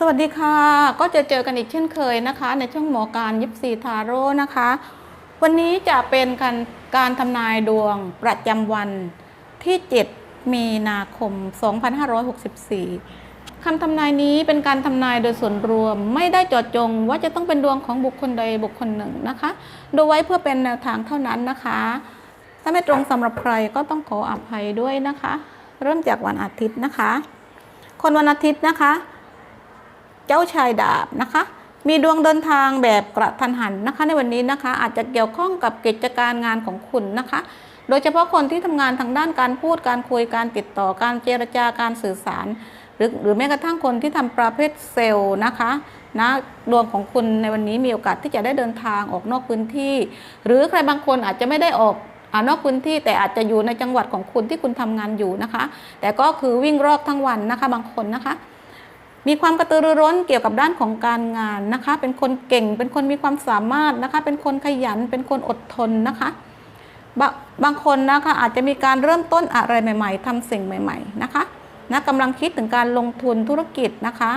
สวัสดีค่ะ ก็จะเจอกันอีกเช่นเคยนะคะ ในช่วงหมอการยิปซีทาโร่นะคะ วันนี้จะเป็นการการทำนายดวงประจำวันที่ 7 มีนาคม 2564 คำทำนายนี้เป็นการทำนายโดยส่วนรวม ไม่ได้จาะจงว่าจะต้องเป็นดวงของบุคคลใดบุคคลหนึ่งนะคะ ดูไว้เพื่อเป็นแนวทางเท่านั้นนะคะ ถ้าไม่ตรงสำหรับใครก็ต้องขออภัยด้วยนะคะ เริ่มจากวันอาทิตย์นะคะ คนวันอาทิตย์นะคะ เจ้าชายดาบนะคะ มีดวงเดินทางแบบกระทันหันนะคะ ในวันนี้นะคะ อาจจะเกี่ยวข้องกับกิจการงานของคุณนะคะ โดยเฉพาะคนที่ทำงานทางด้านการพูดการคุยการติดต่อการเจรจาการสื่อสาร หรือหรือแม้กระทั่งคนที่ทำประเภทเซลล์นะคะนะดวงของคุณในวันนี้มีโอกาสที่จะได้เดินทางออกนอกพื้นที่ หรือใครบางคนอาจจะไม่ได้ออกอนอกพื้นที่แต่อาจจะอยู่ในจังหวัดของคุณที่คุณทำงานอยู่นะคะ แต่ก็คือวิ่งรอบทั้งวันนะคะบางคนนะคะ มีความกระตือรือร้นเกี่ยวกับด้านของการงานนะคะ เป็นคนเก่ง เป็นคนมีความสามารถนะคะ เป็นคนขยัน เป็นคนอดทนนะคะบบางคนนะคะอาจจะมีการเริ่มต้นอะไรใหม่ ๆทำสิ่งใหม่ ๆ นะคะนะกำลังคิดถึงการลงทุนธุรกิจนะคะ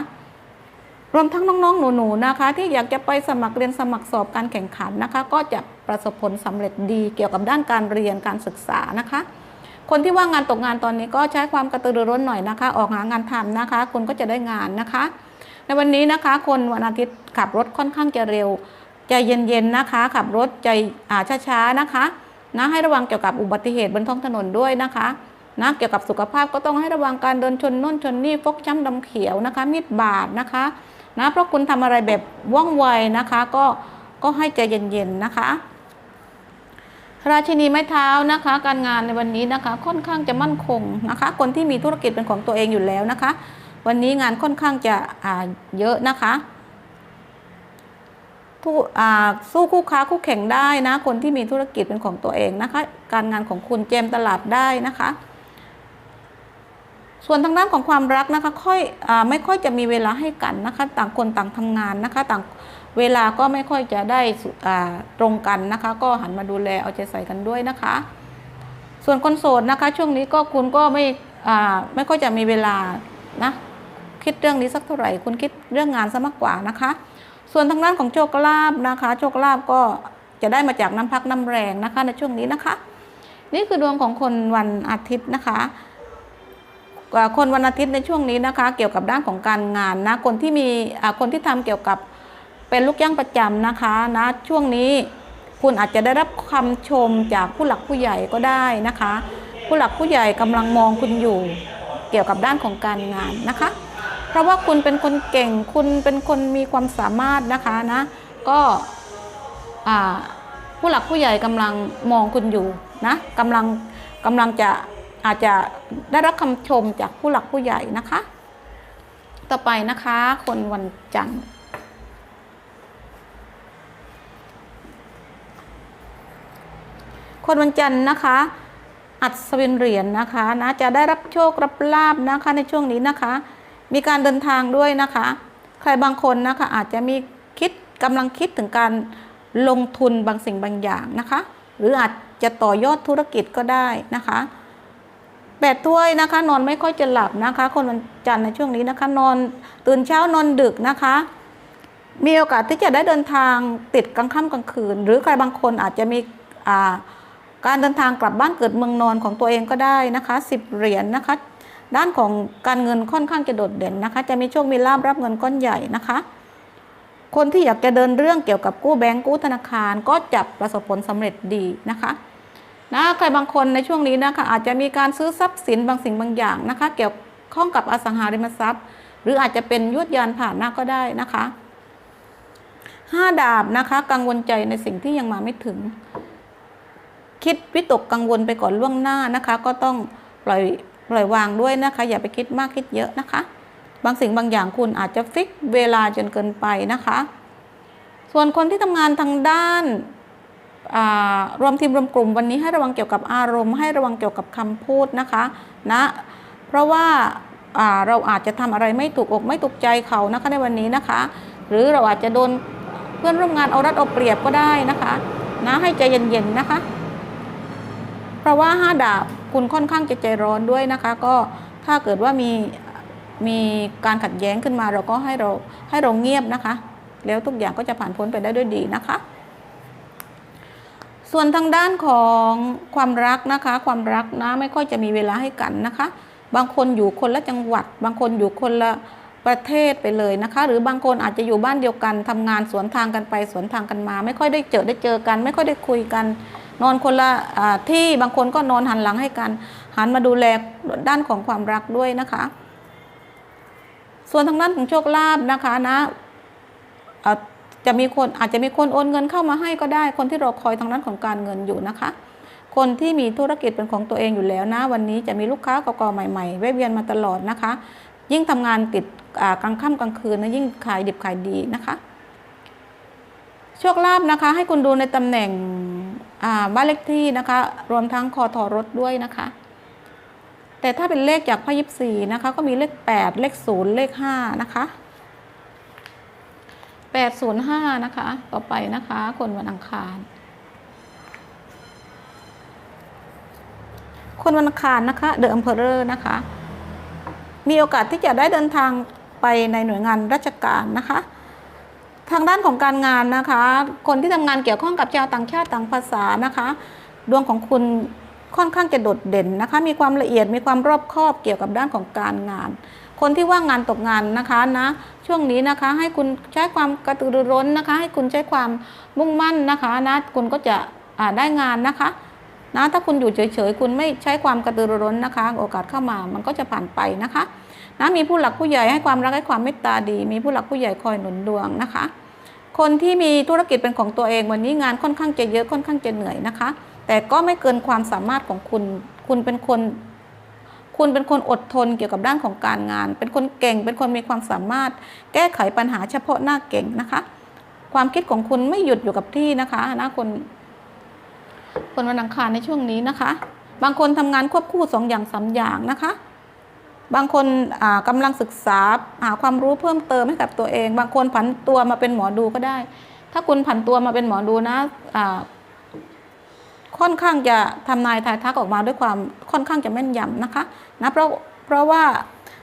รวมทั้งน้องๆหนูๆนะคะ ที่อยากจะไปสมัครเรียนสมัครสอบการแข่งขันนะคะ ก็จะประสบผลสำเร็จดีเกี่ยวกับด้านการเรียนการศึกษานะคะ คนที่ว่างงานตกงานตอนนี้ก็ใช้ความกระตือรือร้นหน่อยนะคะ ออกหางานทำนะคะ คุณก็จะได้งานนะคะ ในวันนี้นะคะ คนวันอาทิตย์ขับรถค่อนข้างจะเร็ว ใจเย็นๆนะคะ ขับรถใจช้าๆนะคะนะให้ระวังเกี่ยวกับอุบัติเหตุบนท้องถนนด้วยนะคะนะเกี่ยวกับสุขภาพก็ต้องให้ระวังการเดินชนน่นชนนี่ฟกช้ำดำเขียวนะคะ มีดบาดนะคะนะเพราะคุณทำอะไรแบบว่องไวนะคะ ก็ก็ให้ใจเย็นๆนะคะ ราชินีไม้เท้านะคะ การงานในวันนี้นะคะค่อนข้างจะมั่นคงนะคะ คนที่มีธุรกิจเป็นของตัวเองอยู่แล้วนะคะ วันนี้งานค่อนข้างจะอ่าเยอะนะคะผู้อ่าสู้คู่ค้าคู่แข่งได้นะ คนที่มีธุรกิจเป็นของตัวเองนะคะ การงานของคุณเจมตลาดได้นะคะ ส่วนทางด้านของความรักนะคะ ค่อยอาไม่ค่อยจะมีเวลาให้กันนะคะ ต่างคนต่างทำงานนะคะ ต่าง เวลาก็ไม่ค่อยจะได้ตรงกันนะคะ ก็หันมาดูแลเอาใจใส่กันด้วยนะคะ ส่วนคนโสดนะคะ ช่วงนี้ก็คุณก็ไม่ไม่ค่อยจะมีเวลานะคิดเรื่องนี้สักเท่าไหร่ คุณคิดเรื่องงานซะมากกว่านะคะ ส่วนทางด้านของโชคลาภนะคะ โชคลาภก็จะได้มาจากน้ำพักน้ำแรงนะคะ ในช่วงนี้นะคะ นี่คือดวงของคนวันอาทิตย์นะคะคนวันอาทิตย์ในช่วงนี้นะคะ เกี่ยวกับด้านของการงานนะคนที่มีคนที่ทำเกี่ยวกับ เป็นลูกจ้างประจำนะคะนะช่วงนี้คุณอาจจะได้รับคำชมจากผู้หลักผู้ใหญ่ก็ได้นะคะ ผู้หลักผู้ใหญ่กำลังมองคุณอยู่ เกี่ยวกับด้านของการงานนะคะ เพราะว่าคุณเป็นคนเก่งคุณเป็นคนมีความสามารถนะคะนะก็ผู้หลักผู้ใหญ่กำลังมองคุณอยู่นะกำลังกำลังจะอาจจะได้รับคำชมจากผู้หลักผู้ใหญ่นะคะ ต่อไปนะคะ คนวันจันทร์ คนวันจันทร์นะคะ อัศวินเหรียญนะคะนะจะได้รับโชครับลาบนะคะในช่วงนี้นะคะ มีการเดินทางด้วยนะคะ ใครบางคนนะคะอาจจะมีคิดกำลังคิดถึงการลงทุนบางสิ่งบางอย่างนะคะ หรืออาจจะต่อยอดธุรกิจก็ได้นะคะแปดถ้วยนะคะ นอนไม่ค่อยจะหลับนะคะ คนวันจันทร์ในช่วงนี้นะคะ นอนตื่นเช้านอนดึกนะคะ มีโอกาสที่จะได้เดินทางติดกลางค่ำกลางคืน หรือใครบางคนอาจจะมีอ่า การเดินทางกลับบ้านเกิดเมืองนอนของตัวเองก็ได้นะคะสิบเหรียญนนะคะ ด้านของการเงินค่อนข้างจะโดดเด่นนะคะ จะมีโชคมีลาบรับเงินก้อนใหญ่นะคะ คนที่อยากจะเดินเรื่องเกี่ยวกับกู้แบงก์กู้ธนาคารก็จะประสบผลสำเร็จดีนะคะนะใครบางคนในช่วงนี้นะคะอาจจะมีการซื้อทรัพย์สินบางสิ่งบางอย่างนะคะ เกี่ยวข้องกับอสังหาริมทรัพย์ หรืออาจจะเป็นยวดยานผ่านหน้าก็ได้นะคะห้าดาบนะคะ กังวลใจในสิ่งที่ยังมาไม่ถึง คิดวิตกกังวลไปก่อนล่วงหน้านะคะ ก็ต้องปล่อยปล่อยวางด้วยนะคะ อย่าไปคิดมากคิดเยอะนะคะ บางสิ่งบางอย่างคุณอาจจะฟิกเวลาจนเกินไปนะคะ ส่วนคนที่ทำงานทางด้านรวมทีมรวมกลุ่มวันนี้ให้ระวังเกี่ยวกับอารมณ์ ให้ระวังเกี่ยวกับคำพูดนะคะนะเพราะว่าอ่าเราอาจจะทำอะไรไม่ถูกอกไม่ถูกใจเขานะคะในวันนี้นะคะ หรือเราอาจจะโดนเพื่อนร่วมงานเอารัดเอาเปรียบก็ได้นะคะนะให้ใจเย็นๆนะคะ เพราะว่าห้าดาบคุณค่อนข้างจะใจร้อนด้วยนะคะ ก็ถ้าเกิดว่ามีมีการขัดแย้งขึ้นมาเราก็ให้เราให้เราเงียบนะคะ แล้วทุกอย่างก็จะผ่านพ้นไปได้ด้วยดีนะคะ ส่วนทางด้านของความรักนะคะ ความรักนะไม่ค่อยจะมีเวลาให้กันนะคะ บางคนอยู่คนละจังหวัด บางคนอยู่คนละประเทศไปเลยนะคะ หรือบางคนอาจจะอยู่บ้านเดียวกันทำงานสวนทางกันไปสวนทางกันมา ไม่ค่อยได้เจอได้เจอกัน ไม่ค่อยได้คุยกัน นอนคนละที่บางคนก็นอนหันหลังให้กัน หันมาดูแลด้านของความรักด้วยนะคะ ส่วนทางด้านของโชคลาภนะคะนะจะมีคนอาจจะมีคนโอนเงินเข้ามาให้ก็ได้ คนที่รอคอยทางด้านของการเงินอยู่นะคะ คนที่มีธุรกิจเป็นของตัวเองอยู่แล้วนะ วันนี้จะมีลูกค้าเก่าๆใหม่ๆแวะเวียนมาตลอดนะคะ ยิ่งทำงานติดกลางค่ำกลางคืนนะยิ่งขายดิบขายดีนะคะ โชคลาภนะคะ ให้คุณดูในตำแหน่ง บ้านเลขที่นะคะ รวมทั้งคอทอรถด้วยนะคะ แต่ถ้าเป็นเลขจากพยิบสี่นะคะ ก็มีเลข 8 เลข 0 เลข 5 นะคะ 805 นะคะ ต่อไปนะคะ คนวันอังคาร คนวันอังคารนะคะเดอะอ m มเพอร์นะคะ มีโอกาสที่จะได้เดินทางไปในหน่วยงานราชการนะคะ ทางด้านของการงานนะคะ คนที่ทำงานเกี่ยวข้องกับชาวต่างชาติต่างภาษานะคะ ดวงของคุณค่อนข้างจะโดดเด่นนะคะ มีความละเอียดมีความรอบคอบเกี่ยวกับด้านของการงาน คนที่ว่างงานตกงานนะคะนะช่วงนี้นะคะ ให้คุณใช้ความกระตือรือร้นนะคะ ให้คุณใช้ความมุ่งมั่นนะคะนะคุณก็จะได้งานนะคะนะถ้าคุณอยู่เฉยๆ คุณไม่ใช้ความกระตือรือร้นนะคะ โอกาสเข้ามามันก็จะผ่านไปนะคะนะมีผู้หลักผู้ใหญ่ให้ความรักให้ความเมตตาดี มีผู้หลักผู้ใหญ่คอยหนุนดวงนะคะ คนที่มีธุรกิจเป็นของตัวเองวันนี้งานค่อนข้างจะเยอะค่อนข้างจะเหนื่อยนะคะ แต่ก็ไม่เกินความสามารถของคุณ คุณเป็นคน คุณเป็นคนอดทนเกี่ยวกับด้านของการงาน เป็นคนเก่ง เป็นคนมีความสามารถ แก้ไขปัญหาเฉพาะหน้าเก่งนะคะ ความคิดของคุณไม่หยุดอยู่กับที่นะคะนะคนคนวันอังคารในช่วงนี้นะคะ บางคนทำงานควบคู่สองอย่างสามอย่างนะคะ บางคนอ่ากำลังศึกษาหาความรู้เพิ่มเติมให้กับตัวเอง บางคนผันตัวมาเป็นหมอดูก็ได้ ถ้าคุณผันตัวมาเป็นหมอดูนะค่อนข้างจะทำนายทายทักออกมาด้วยความค่อนข้างจะแม่นยำนะคะนะเพราะเพราะว่า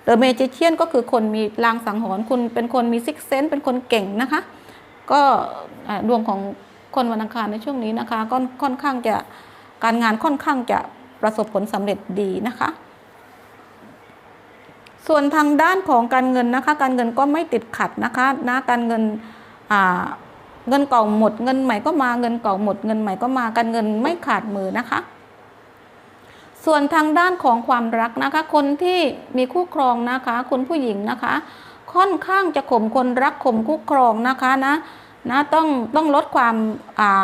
เดอะเมจิเชียนก็คือคนมีลางสังหรณ์คุณเป็นคนมีซิกเซนเป็นคนเก่งนะคะ ก็ดวงของคนวันอังคารในช่วงนี้นะคะก็ค่อนข้างจะการงานค่อนข้างจะประสบผลสำเร็จดีนะคะ ส่วนทางด้านของการเงินนะคะ การเงินก็ไม่ติดขัดนะคะนะการเงินเงินเก่าหมด เงินใหม่ก็มาเงินเก่าหมด เงินใหม่ก็มาการเงินไม่ขาดมือนะคะ ส่วนทางด้านของความรักนะคะ คนที่มีคู่ครองนะคะ คุณผู้หญิงนะคะ ค่อนข้างจะข่มคนรักข่มคู่ครองนะคะนะนะต้องต้องลดความ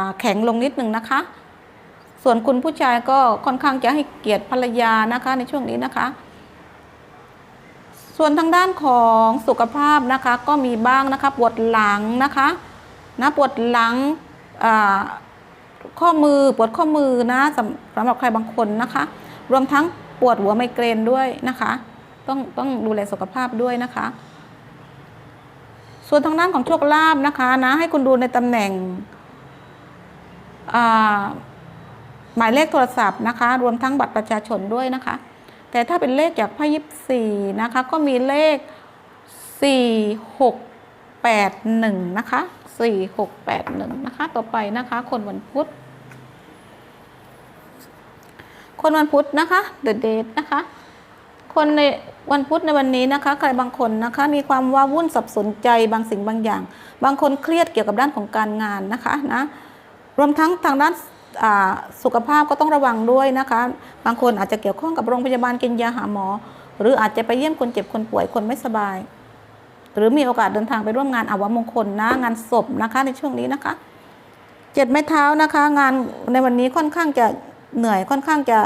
าแข็งลงนิดหนึ่งนะคะ ส่วนคุณผู้ชายก็ค่อนข้างจะให้เกียรติภรรยานะคะในช่วงนี้นะคะ ส่วนทางด้านของสุขภาพนะคะก็มีบ้างนะคะปวดหลังนะคะนะปวดหลังข้อมือปวดข้อมือนะสำสำหรับใครบางคนนะคะ รวมทั้งปวดหัวไมเกรนด้วยนะคะ ต้องต้องดูแลสุขภาพด้วยนะคะ ส่วนทางด้านของโชคลาภนะคะนะให้คุณดูในตำแหน่งหมายเลขโทรศัพท์นะคะ รวมทั้งบัตรประชาชนด้วยนะคะ แต่ถ้าเป็นเลขจากไพ่ยิบสี่นะคะ ก็มีเลขสี่หกแปดหนึ่งนะคะสี่หกแปดหนึ่งนะคะ ต่อไปนะคะ คนวันพุธ คนวันพุธนะคะเดอะเดทนะคะ คนในวันพุธในวันนี้นะคะ ใครบางคนนะคะ มีความว้าวุ่นสับสนใจบางสิ่งบางอย่าง บางคนเครียดเกี่ยวกับด้านของการงานนะคะนะรวมทั้งทางด้าน สุขภาพก็ต้องระวังด้วยนะคะ บางคนอาจจะเกี่ยวข้องกับโรงพยาบาลกินยาหาหมอ หรืออาจจะไปเยี่ยมคนเจ็บคนป่วยคนไม่สบาย หรือมีโอกาสเดินทางไปร่วมงานอาวมงคลนะงานศพนะคะในช่วงนี้นะคะเจ็ดไม้เท้านะคะ งานในวันนี้ค่อนข้างจะเหนื่อยค่อนข้างจะ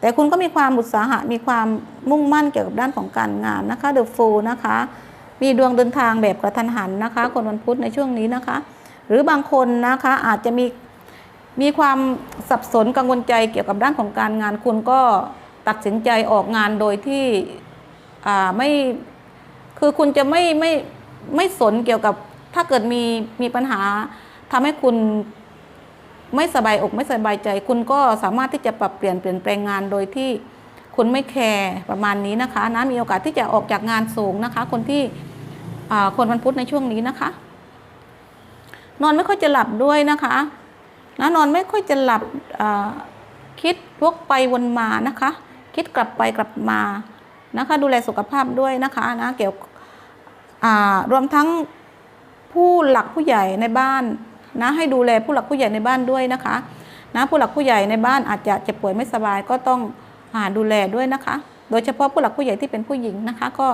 แต่คุณก็มีความอุตสาหะมีความมุ่งมั่นเกี่ยวกับด้านของการงานนะคะเดอะฟูนะคะ มีดวงเดินทางแบบกระทันหันนะคะ คนวันพุธในช่วงนี้นะคะ หรือบางคนนะคะอาจจะมี มีความสับสนกังวลใจเกี่ยวกับด้านของการงาน คุณก็ตัดสินใจออกงานโดยที่ไม่คือคุณจะไม่ไม่ไม่สนเกี่ยวกับถ้าเกิดมีมีปัญหาทำให้คุณไม่สบายอกไม่สบายใจ คุณก็สามารถที่จะปรับเปลี่ยนเปลี่ยนแปลงงานโดยที่คุณไม่แคร์ประมาณนี้นะคะนะมีโอกาสที่จะออกจากงานสูงนะคะ คนที่คนวันพุธในช่วงนี้นะคะ นอนไม่ค่อยจะหลับด้วยนะคะ นะนอนไม่ค่อยจะหลับคิดวกไปวนมานะคะ คิดกลับไปกลับมานะคะ ดูแลสุขภาพด้วยนะคะนะเกี่ยวรวมทั้งผู้หลักผู้ใหญ่ในบ้านนะให้ดูแลผู้หลักผู้ใหญ่ในบ้านด้วยนะคะนะผู้หลักผู้ใหญ่ในบ้านอาจจะเจ็บป่วยไม่สบายก็ต้องหาดูแลด้วยนะคะ โดยเฉพาะผู้หลักผู้ใหญ่ที่เป็นผู้หญิงนะคะ ก็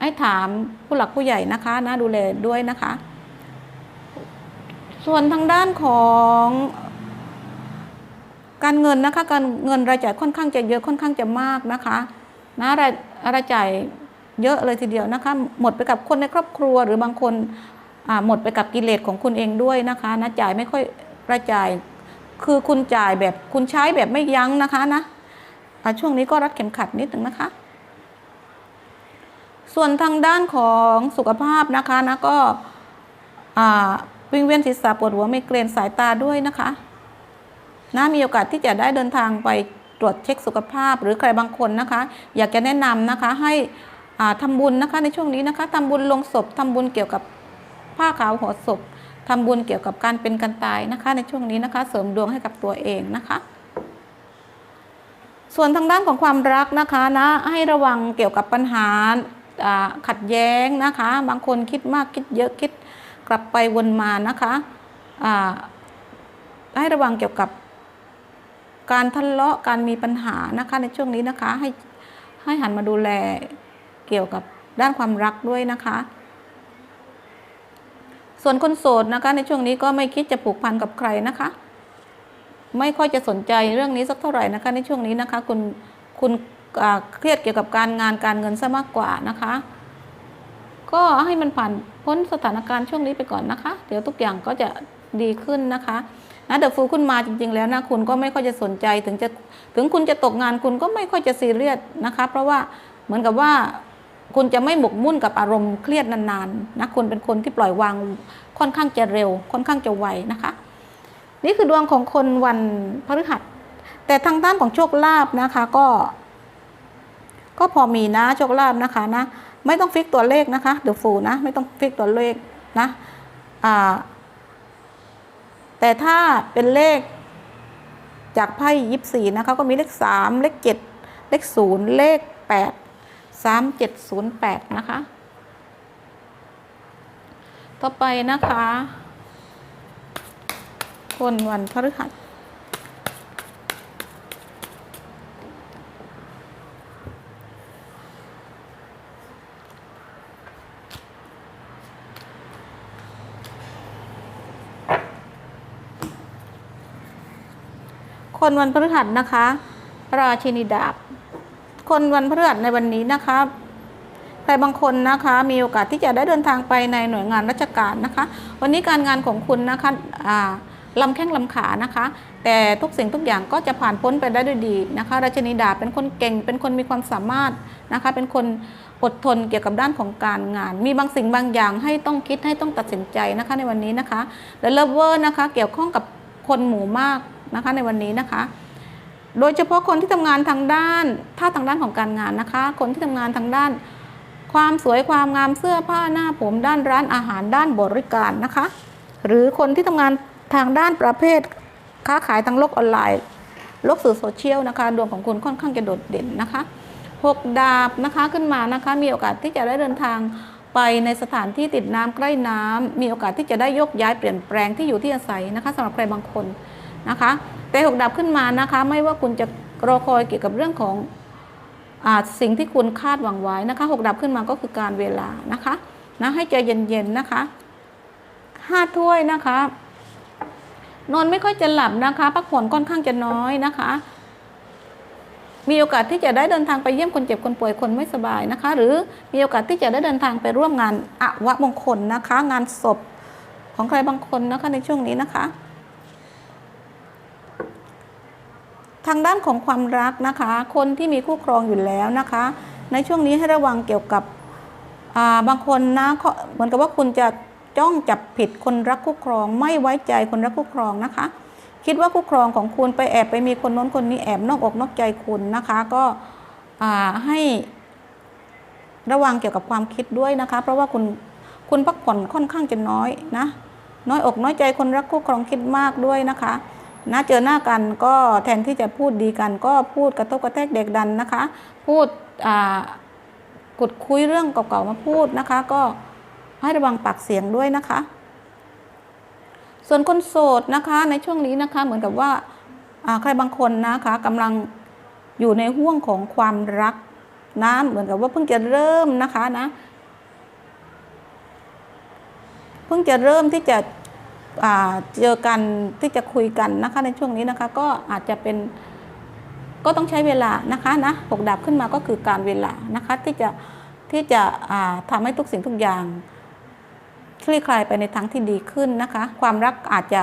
ให้ถามผู้หลักผู้ใหญ่นะคะนะดูแลด้วยนะคะ ส่วนทางด้านของการเงินนะคะการเงินรายจ่ายค่อนข้างจะเยอะค่อนข้างจะมากนะคะนะรายรายจ่ายเยอะเลยทีเดียวนะคะหมดไปกับคนในครอบครัว หรือบางคนหมดไปกับกิเลสของคุณเองด้วยนะคะนะจ่ายไม่ค่อยรายจ่าย คือคุณจ่ายแบบคุณใช้แบบไม่ยั้งนะคะนะช่วงนี้ก็รัดเข็มขัดนิดหนึ่งนะคะ ส่วนทางด้านของสุขภาพนะคะนะก็ วิงเวียนศีรษะปวดหัวไมเกรนสายตาด้วยนะคะนะมีโอกาสที่จะได้เดินทางไปตรวจเช็คสุขภาพ หรือใครบางคนนะคะ อยากจะแนะนำนะคะให้อ่าทำบุญนะคะในช่วงนี้นะคะทำบุญลงศพทำบุญเกี่ยวกับผ้าขาวห่อศพทำบุญเกี่ยวกับการเป็นการตายนะคะ ในช่วงนี้นะคะ เสริมดวงให้กับตัวเองนะคะ ส่วนทางด้านของความรักนะคะนะให้ระวังเกี่ยวกับปัญหาอ่าขัดแย้งนะคะ บางคนคิดมากคิดเยอะคิด กลับไปวนมานะคะให้ระวังเกี่ยวกับการทะเลาะการมีปัญหานะคะในช่วงนี้นะคะ ให้ให้หันมาดูแลเกี่ยวกับด้านความรักด้วยนะคะ ส่วนคนโสดนะคะ ในช่วงนี้ก็ไม่คิดจะผูกพันกับใครนะคะ ไม่ค่อยจะสนใจเรื่องนี้สักเท่าไหร่นะคะ ในช่วงนี้นะคะ คุณคุณเครียดเกี่ยวกับการงานการเงินซะมากกว่านะคะ ก็ให้มันผ่านพ้นสถานการณ์ช่วงนี้ไปก่อนนะคะ เดี๋ยวทุกอย่างก็จะดีขึ้นนะคะนะเดอะฟูขึ้นมาจริง ๆ แล้วนะคุณก็ไม่ค่อยจะสนใจถึงจะถึงคุณจะตกงานคุณก็ไม่ค่อยจะซีเรียสนะคะ เพราะว่าเหมือนกับว่าคุณจะไม่หมกมุ่นกับอารมณ์เครียดนานๆนะคุณเป็นคนที่ปล่อยวางค่อนข้างจะเร็ว ค่อนข้างจะไวนะคะ นี่คือดวงของคนวันพฤหัส แต่ทางด้านของโชคลาภนะคะก็ ก็พอมีนะโชคลาภนะคะนะไม่ต้องฟิกตัวเลขนะคะเดี๋ยวฟูนะไม่ต้องฟิกตัวเลขนะอ่าแต่ถ้าเป็นเลขจากไพ่ยิบสี่นะคะก็มีเลขสามเลขเจ็ดเลขศูนย์เลขแปดสามเจ็ดศูนย์แปดนะคะ ต่อไปนะคะ คนวันพฤหัส คนวันพฤหัสนะคะ ราชินีดาบ คนวันพฤหัสในวันนี้นะคะใครบางคนนะคะมีโอกาสที่จะได้เดินทางไปในหน่วยงานราชการนะคะ วันนี้การงานของคุณนะคะอ่าลำแข้งลำขานะคะ แต่ทุกสิ่งทุกอย่างก็จะผ่านพ้นไปได้ด้วยดีนะคะ ราชนีดาบเป็นคนเก่ง เป็นคนมีความสามารถนะคะ เป็นคนอดทนเกี่ยวกับด้านของการงาน มีบางสิ่งบางอย่างให้ต้องคิดให้ต้องตัดสินใจนะคะในวันนี้นะคะและเลิฟเวอร์นะคะเกี่ยวข้องกับคนหมู่มาก นะคะในวันนี้นะคะ โดยเฉพาะคนที่ทำงานทางด้านถ้าทางด้านของการงานนะคะ คนที่ทำงานทางด้าน ความสวยความงามเสื้อผ้าหน้าผมด้านร้านอาหารด้านบริการนะคะ หรือคนที่ทำงานทางด้านประเภทค้าขายทางโลกออนไลน์โลกสื่อโซเชียลนะคะดวงของคุณค่อนข้างจะโดดเด่นนะคะหกดาบนะคะขึ้นมานะคะมีโอกาสที่จะได้เดินทางไปในสถานที่ติดน้ำใกล้น้ำมีโอกาสที่จะได้ยกย้ายเปลี่ยนแปลงที่อยู่ที่อาศัยนะคะสำหรับใครบางคน นะคะแต่หกดาบขึ้นมานะคะไม่ว่าคุณจะรอคอยเกี่ยวกับเรื่องของอสิ่งที่คุณคาดหวังไว้นะคะหกดับขึ้นมาก็คือการเวลานะคะนะให้ใจเย็นๆนะคะห้าถ้วยนะคะ นอนไม่ค่อยจะหลับนะคะพักผ่อนค่อนข้างจะน้อยนะคะมีโอกาสที่จะได้เดินทางไปเยี่ยมคนเจ็บคนป่วยคนไม่สบายนะคะ หรือมีโอกาสที่จะได้เดินทางไปร่วมงานอวมงคลนะคะ งานศพของใครบางคนนะคะในช่วงนี้นะคะ ทางด้านของความรักนะคะ คนที่มีคู่ครองอยู่แล้วนะคะ ในช่วงนี้ให้ระวังเกี่ยวกับาบางคนนะเหมือนกับว่าคุณจะจ้องจับผิดคนรักคู่ครอง ไม่ไว้ใจคนรักคู่ครองนะคะ คิดว่าคู่ครองของคุณไปแอบไปมีคนโน้นคนนี้แอบนอกอกนอกใจคุณนะคะ ก็ให้ระวังเกี่ยวกับความคิดด้วยนะคะ เพราะว่าคุณคุณพักผ่อนค่อนข้างจะน้อยนะน้อยอกน้อยใจคนรักคู่ครองคิดมากด้วยนะคะ นะเจอหน้ากันก็แทนที่จะพูดดีกันก็พูดกระทบกระแทกเด็กดันนะคะ พูดกดคุยเรื่องเก่าๆมาพูดนะคะ ก็ให้ระวังปากเสียงด้วยนะคะ ส่วนคนโสดนะคะในช่วงนี้นะคะเหมือนกับว่าใครบางคนนะคะกำลังอยู่ในห่วงของความรักนะเหมือนกับว่าเพิ่งจะเริ่มนะคะนะ เพิ่งจะเริ่มที่จะ เจอกันที่จะคุยกันนะคะในช่วงนี้นะคะ ก็อาจจะเป็นก็ต้องใช้เวลานะคะนะหกดาบขึ้นมาก็คือการเวลานะคะที่จะที่จะอ่าทำให้ทุกสิ่งทุกอย่างคลี่คลายไปในทางที่ดีขึ้นนะคะ ความรักอาจจะ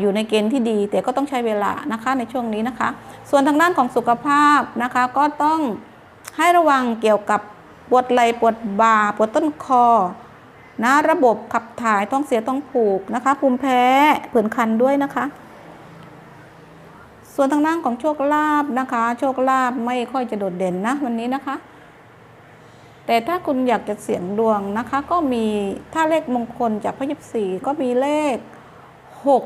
อยู่ในเกณฑ์ที่ดี แต่ก็ต้องใช้เวลานะคะในช่วงนี้นะคะ ส่วนทางด้านของสุขภาพนะคะ ก็ต้องให้ระวังเกี่ยวกับปวดไหล่ปวดบ่าปวดต้นคอ นะระบบขับถ่ายท้องเสียท้องผูกนะคะ ภูมิแพ้ผื่นคันด้วยนะคะ ส่วนทางด้านของโชคลาภนะคะ โชคลาภไม่ค่อยจะโดดเด่นนะวันนี้นะคะ แต่ถ้าคุณอยากจะเสี่ยงดวงนะคะ ก็มีถ้าเลขมงคลจากพระยิบสี่ก็มีเลขหก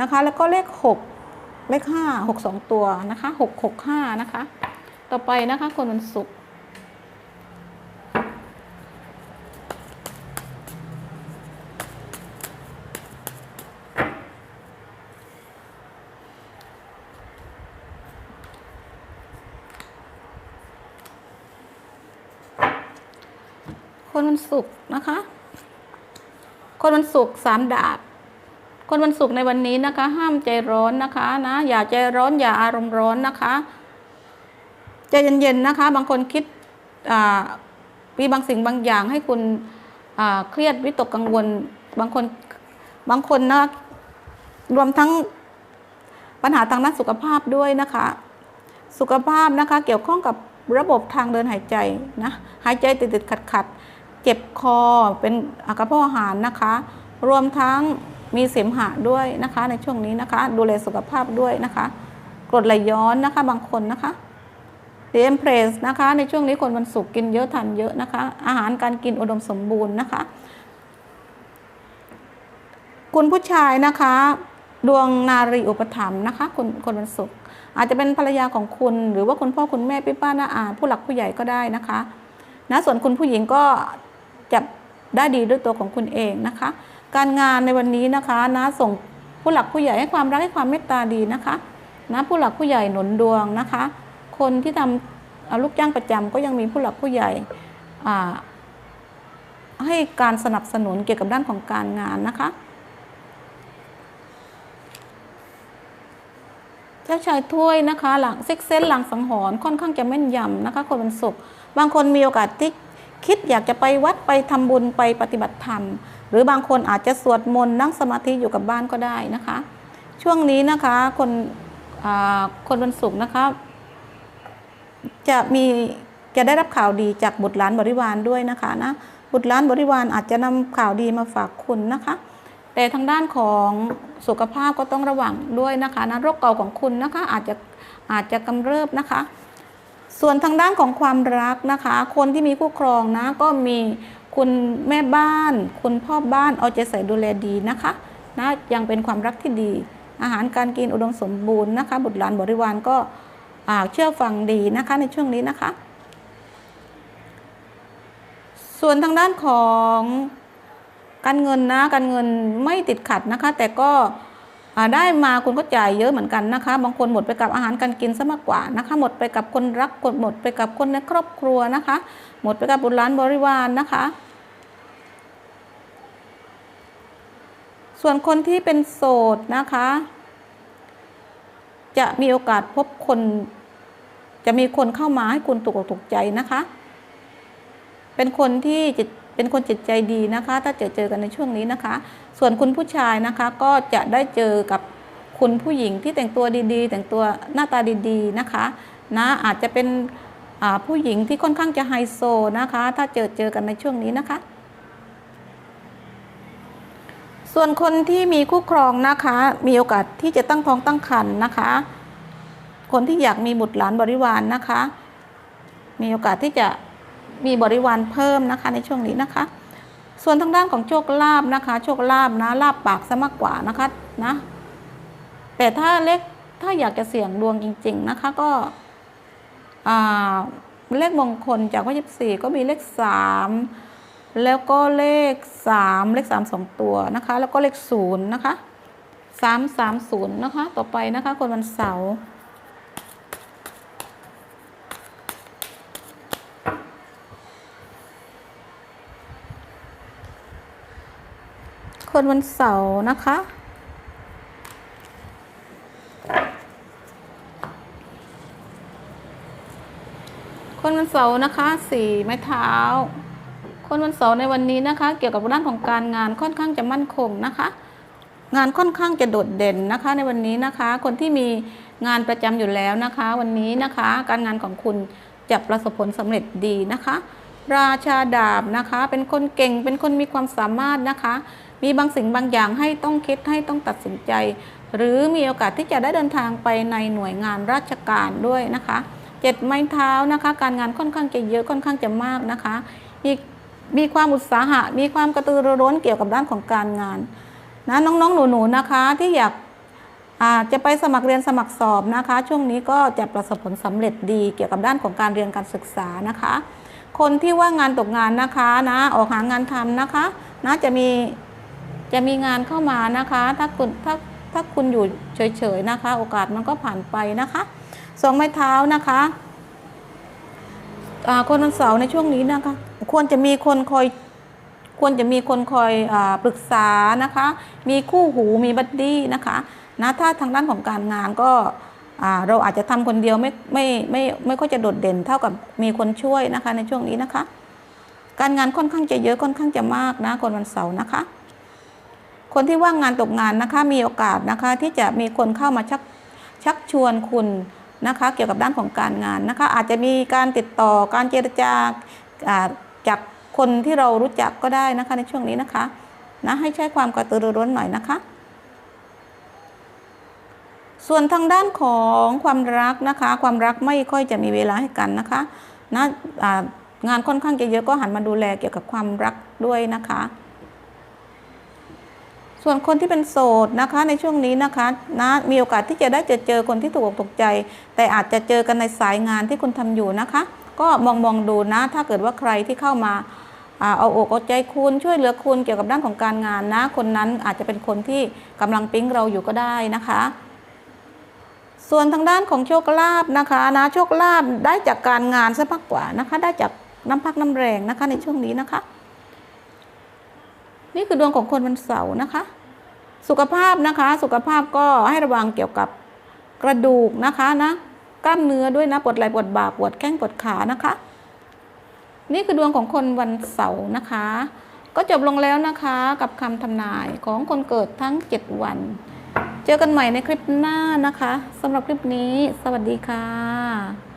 นะคะ แล้วก็เลขหกเลขห้าหกสองตัวนะคะหกหกห้านะคะ ต่อไปนะคะคนวันศุกร์ ศุกร์นะคะ คนวันศุกร์สามดาบ คนวันศุกร์ในวันนี้นะคะ ห้ามใจร้อนนะคะนะอย่าใจร้อนอย่าอารมณ์ร้อนนะคะใจเย็นๆนะคะ บางคนคิดมีบางสิ่งบางอย่างให้คุณเครียดวิตกกังวล บางคนบางคนนะรวมทั้งปัญหาทางด้านสุขภาพด้วยนะคะ สุขภาพนะคะเกี่ยวข้องกับระบบทางเดินหายใจนะหายใจติดๆขัดๆ เจ็บคอเป็นกระเพาะอาหารนะคะ รวมทั้งมีเสมหะด้วยนะคะ ในช่วงนี้นะคะ ดูแลสุขภาพด้วยนะคะกรดไหลย้อนนะคะบางคนนะคะเดมเพรสนะคะ ในช่วงนี้คนวันศุกร์กินเยอะทานเยอะนะคะ อาหารการกินอุดมสมบูรณ์นะคะ คุณผู้ชายนะคะ ดวงนารีอุปถัมภ์นะคะคนคนวันศุกร์อาจจะเป็นภรรยาของคุณ หรือว่าคุณพ่อคุณแม่พี่ป้าน้าอาผู้หลักผู้ใหญ่ก็ได้นะคะนะส่วนคุณผู้หญิงก็ ได้ดีด้วยตัวของคุณเองนะคะ การงานในวันนี้นะคะนะส่งผู้หลักผู้ใหญ่ให้ความรักให้ความเมตตาดีนะคะนะผู้หลักผู้ใหญ่หนุนดวงนะคะ คนที่ทำเอาลูกจ้างประจำก็ยังมีผู้หลักผู้ใหญ่ให้การสนับสนุนเกี่ยวกับด้านของการงานนะคะ เจ้าชายถ้วยนะคะ หลังซิกเซนหลังสังหรณ์ค่อนข้างจะแม่นยำนะคะ คนวันศุกร์บางคนมีโอกาสที่ คิดอยากจะไปวัดไปทำบุญไปปฏิบัติธรรม หรือบางคนอาจจะสวดมนต์นั่งสมาธิอยู่กับบ้านก็ได้นะคะ ช่วงนี้นะคะคนคนวันศุกร์นะคะจะมีจะได้รับข่าวดีจากบุตรหลานบริวารด้วยนะคะนะบุตรหลานบริวารอาจจะนำข่าวดีมาฝากคุณนะคะ แต่ทางด้านของสุขภาพก็ต้องระวังด้วยนะคะนะโรคเก่าของคุณนะคะอาจจะอาจจะกำเริบนะคะ ส่วนทางด้านของความรักนะคะ คนที่มีคู่ครองนะ ก็มีคุณแม่บ้าน คุณพ่อบ้านเอาใจใส่ดูแลดีนะคะนะยังเป็นความรักที่ดี อาหารการกินอุดมสมบูรณ์นะคะ บุตรหลานบริวารก็เชื่อฟังดีนะคะในช่วงนี้นะคะ ส่วนทางด้านของการเงินนะการเงินไม่ติดขัดนะคะ แต่ก็ ได้มาคุณก็จ่ายเยอะเหมือนกันนะคะ บางคนหมดไปกับอาหารการกินซะมากกว่านะคะ หมดไปกับคนรักหมดไปกับคนในครอบครัวนะคะ หมดไปกับบุตรหลานบริวารนะคะ ส่วนคนที่เป็นโสดนะคะ จะมีโอกาสพบคน จะมีคนเข้ามาให้คุณถูกอกถูกใจนะคะ เป็นคนที่จิต เป็นคนจิตใจดีนะคะ ถ้าเจอเจอกันในช่วงนี้นะคะ ส่วนคุณผู้ชายนะคะก็จะได้เจอกับคุณผู้หญิงที่แต่งตัวดีๆ แต่งตัวหน้าตาดีๆนะคะนะอาจจะเป็นผู้หญิงที่ค่อนข้างจะไฮโซนะคะ ถ้าเจอเจอกันในช่วงนี้นะคะ ส่วนคนที่มีคู่ครองนะคะ มีโอกาสที่จะตั้งท้องตั้งครรภ์นะคะ คนที่อยากมีบุตรหลานบริวารนนะคะ มีโอกาสที่จะ มีบริวารเพิ่มนะคะในช่วงนี้นะคะ ส่วนทางด้านของโชคลาภนะคะ โชคลาภนะลาบปากซะมากกว่านะคะนะแต่ถ้าเลขถ้าอยากจะเสี่ยงดวงจริง ๆนะคะก็เลขมงคลจากว่ายิบสี่ก็มีเลขสามแล้วก็เลขสามเลขสามสองตัวนะคะ แล้วก็เลขศูนย์นะคะสามสามศูนย์นะคะ ต่อไปนะคะ คนวันเสาร์ คนวันเสาร์นะคะ คนวันเสาร์นะคะสี่ไม้เท้า คนวันเสาร์ในวันนี้นะคะ เกี่ยวกับด้านของการงานค่อนข้างจะมั่นคงนะคะ งานค่อนข้างจะโดดเด่นนะคะ ในวันนี้นะคะ คนที่มีงานประจำอยู่แล้วนะคะ วันนี้นะคะ การงานของคุณจะประสบผลสำเร็จดีนะคะ ราชาดาบนะคะ เป็นคนเก่ง เป็นคนมีความสามารถนะคะ มีบางสิ่งบางอย่างให้ต้องคิดให้ต้องตัดสินใจ หรือมีโอกาสที่จะได้เดินทางไปในหน่วยงานราชการด้วยนะคะเจ็ดไม้เท้านะคะ การงานค่อนข้างจะเยอะค่อนข้างจะมากนะคะมีมีความอุตสาหะ มีความกระตือรือร้นเกี่ยวกับด้านของการงานนะน้องๆ หนูๆนะคะที่อยากอาจะไปสมัครเรียนสมัครสอบนะคะ ช่วงนี้ก็จะประสบผลสำเร็จดีเกี่ยวกับด้านของการเรียนการศึกษานะคะ คนที่ว่างงานตกงานนะคะนะ ออกหางานทำนะคะนะจะมีจะมีงานเข้ามานะคะ ถ้าคุณถ้าถ้าคุณอยู่เฉยๆนะคะ โอกาสมันก็ผ่านไปนะคะสองไม้เท้านะคะคนวันเสาร์ในช่วงนี้นะคะ ควรจะมีคนคอยควรจะมีคนคอยอปรึกษานะคะ มีคู่หูมีบัดดี้นะคะนะถ้าทางด้านของการงานก็ เราอาจจะทำคนเดียวไม่ไม่ไม่ไม่ค่อยจะโดดเด่นเท่ากับมีคนช่วยนะคะในช่วงนี้นะคะ การงานค่อนข้างจะเยอะค่อนข้างจะมากนะคนวันเสาร์นะคะ คนที่ว่างงานตกงานนะคะมีโอกาสนะคะที่จะมีคนเข้ามาชักชักชวนคุณนะคะ เกี่ยวกับด้านของการงานนะคะ อาจจะมีการติดต่อการเจรจาจากคนที่เรารู้จักก็ได้นะคะในช่วงนี้นะคะนะให้ใช้ความกระตือรือร้นหน่อยนะคะ ส่วนทางด้านของความรักนะคะ ความรักไม่ค่อยจะมีเวลาให้กันนะคะนะงานค่อนข้างจะเยอะก็หันมาดูแลเกี่ยวกับความรักด้วยนะคะ ส่วนคนที่เป็นโสดนะคะในช่วงนี้นะคะนะมีโอกาสที่จะได้เจอเจอคนที่ถูกอกถูกใจ แต่อาจจะเจอกันในสายงานที่คุณทำอยู่นะคะ ก็มองมองดูนะ ถ้าเกิดว่าใครที่เข้ามาเอาอกเอาใจคุณช่วยเหลือคุณเกี่ยวกับด้านของการงานนะ คนนั้นอาจจะเป็นคนที่กำลังปิ๊งเราอยู่ก็ได้นะคะ ส่วนทางด้านของโชคลาภนะคะนะโชคลาภได้จากการงานซะมากกว่านะคะ ได้จากน้ำพักน้ำแรงนะคะในช่วงนี้นะคะ นี่คือดวงของคนวันเสาร์นะคะ สุขภาพนะคะ สุขภาพก็ให้ระวังเกี่ยวกับกระดูกนะคะนะกล้ามเนื้อด้วยนะปวดไหล่ปวดบ่าปวดแข้งปวดขานะคะ นี่คือดวงของคนวันเสาร์นะคะ ก็จบลงแล้วนะคะกับคำทำนายของคนเกิดทั้ง 7 วัน เจอกันใหม่ในคลิปหน้านะคะสำหรับคลิปนี้ สวัสดีค่ะ